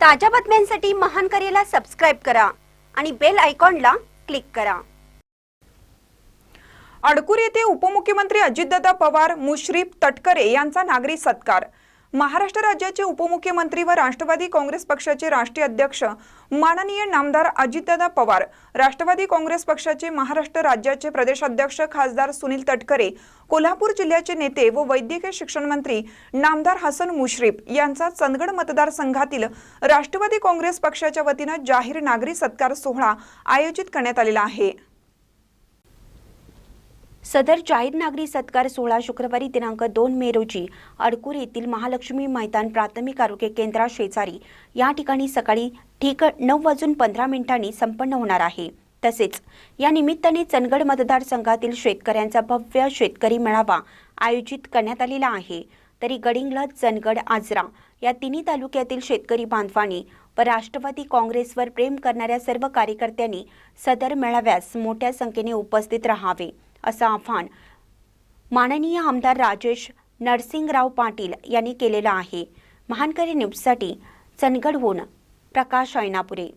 ताज्या बातम्यांसाठी महान करेला सबस्क्राईब करा आणि बेल आयकॉनला क्लिक करा. अडकूर येथे उपमुख्यमंत्री अजितदादा पवार मुश्रीफ तटकरे यांचा नागरी सत्कार. महाराष्ट्र राज्याचे उपमुख्यमंत्री व राष्ट्रवादी काँग्रेस पक्षाचे राष्ट्रीय अध्यक्ष माननीय नामदार अजितदादा पवार राष्ट्रवादी काँग्रेस पक्षाचे महाराष्ट्र राज्याचे प्रदेशाध्यक्ष खासदार सुनील तटकरे कोल्हापूर जिल्ह्याचे नेते व वैद्यकीय शिक्षण मंत्री नामदार हसन मुश्रीफ यांचा चंदगड मतदारसंघातील राष्ट्रवादी काँग्रेस पक्षाच्या वतीनं जाहीर नागरी सत्कार सोहळा आयोजित करण्यात आलेला आहे. सदर जाहीर नागरी सत्कार सोहळा शुक्रवारी दिनांक दोन मे रोजी अडकूर येथील महालक्ष्मी मैदान प्राथमिक आरोग्य केंद्रा शेजारी. या ठिकाणी सकाळी ठीक नऊ वाजून पंधरा मिनिटांनी संपन्न होणार आहे. तसेच या निमित्ताने चंदगड मतदारसंघातील शेतकऱ्यांचा भव्य शेतकरी मेळावा आयोजित करण्यात आलेला आहे. तरी गडिंगला चंदगड आजरा या तिन्ही तालुक्यातील शेतकरी बांधवांनी व राष्ट्रवादी काँग्रेसवर प्रेम करणाऱ्या सर्व कार्यकर्त्यांनी सदर मेळाव्यास मोठ्या संख्येने उपस्थित राहावे. असं आव्हान माननीय आमदार राजेश नरसिंगराव पाटील यांनी केलेलं आहे. महानकरी न्यूजसाठी चंदगडहून प्रकाश ऐनापुरे.